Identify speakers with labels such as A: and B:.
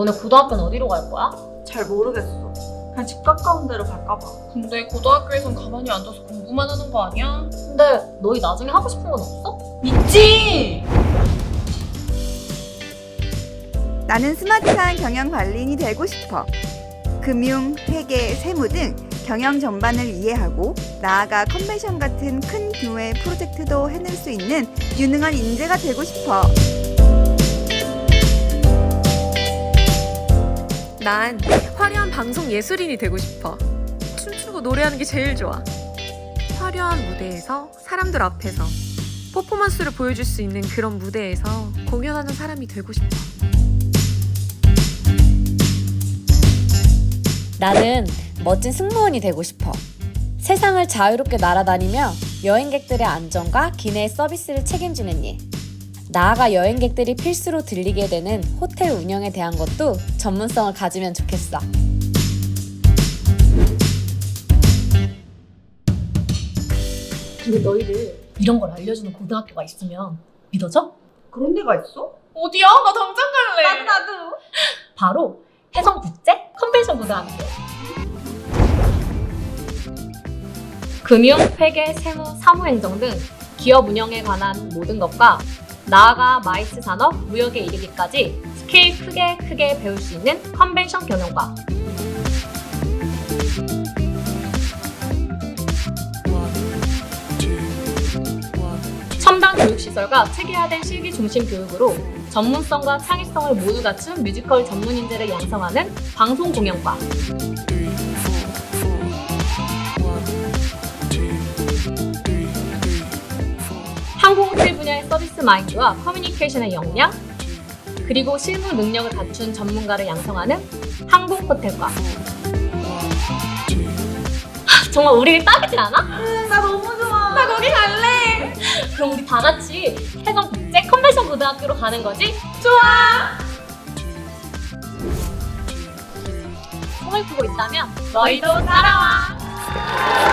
A: 너네 고등학교는 어디로 갈 거야?
B: 잘 모르겠어. 그냥 집 가까운 데로 갈까 봐.
C: 근데 고등학교에선 가만히 앉아서 공부만 하는 거 아니야?
A: 근데 너희 나중에 하고 싶은 건 없어?
B: 있지!
D: 나는 스마트한 경영 관리인이 되고 싶어. 금융, 회계, 세무 등 경영 전반을 이해하고 나아가 컨벤션 같은 큰 규모의 프로젝트도 해낼 수 있는 유능한 인재가 되고 싶어.
E: 난 화려한 방송 예술인이 되고 싶어. 춤추고 노래하는 게 제일 좋아. 화려한 무대에서 사람들 앞에서 퍼포먼스를 보여줄 수 있는 그런 무대에서 공연하는 사람이 되고 싶어.
F: 나는 멋진 승무원이 되고 싶어. 세상을 자유롭게 날아다니며 여행객들의 안전과 기내의 서비스를 책임지는 일. 나아가 여행객들이 필수로 들리게 되는 호텔 운영에 대한 것도 전문성을 가지면 좋겠어.
A: 근데 너희들 이런 걸 알려주는 고등학교가 있으면 믿어져?
B: 그런 데가 있어?
C: 어디야? 나 당장 갈래.
B: 나도.
A: 바로 해성국제 컨벤션 고등학교. 금융, 회계, 세무, 사무행정 등 기업 운영에 관한 모든 것과 나아가 마이스 산업, 무역에 이르기까지 스케일 크게 크게 배울 수 있는 컨벤션 경영과 첨단 교육시설과 체계화된 실기 중심 교육으로 전문성과 창의성을 모두 갖춘 뮤지컬 전문 인재를 양성하는 방송 공연과 항공호텔 분야의 서비스 마인드와 커뮤니케이션의 역량 그리고 실무 능력을 갖춘 전문가를 양성하는 항공 호텔과 하, 정말 우리 딱이지 않아?
B: 응, 나 너무 좋아.
A: 나 거기 갈래. 그럼 우리 다 같이 해성 국제 컨벤션 고등학교로 가는 거지? 좋아. 꿈을 꾸고 있다면 너희도 따라와.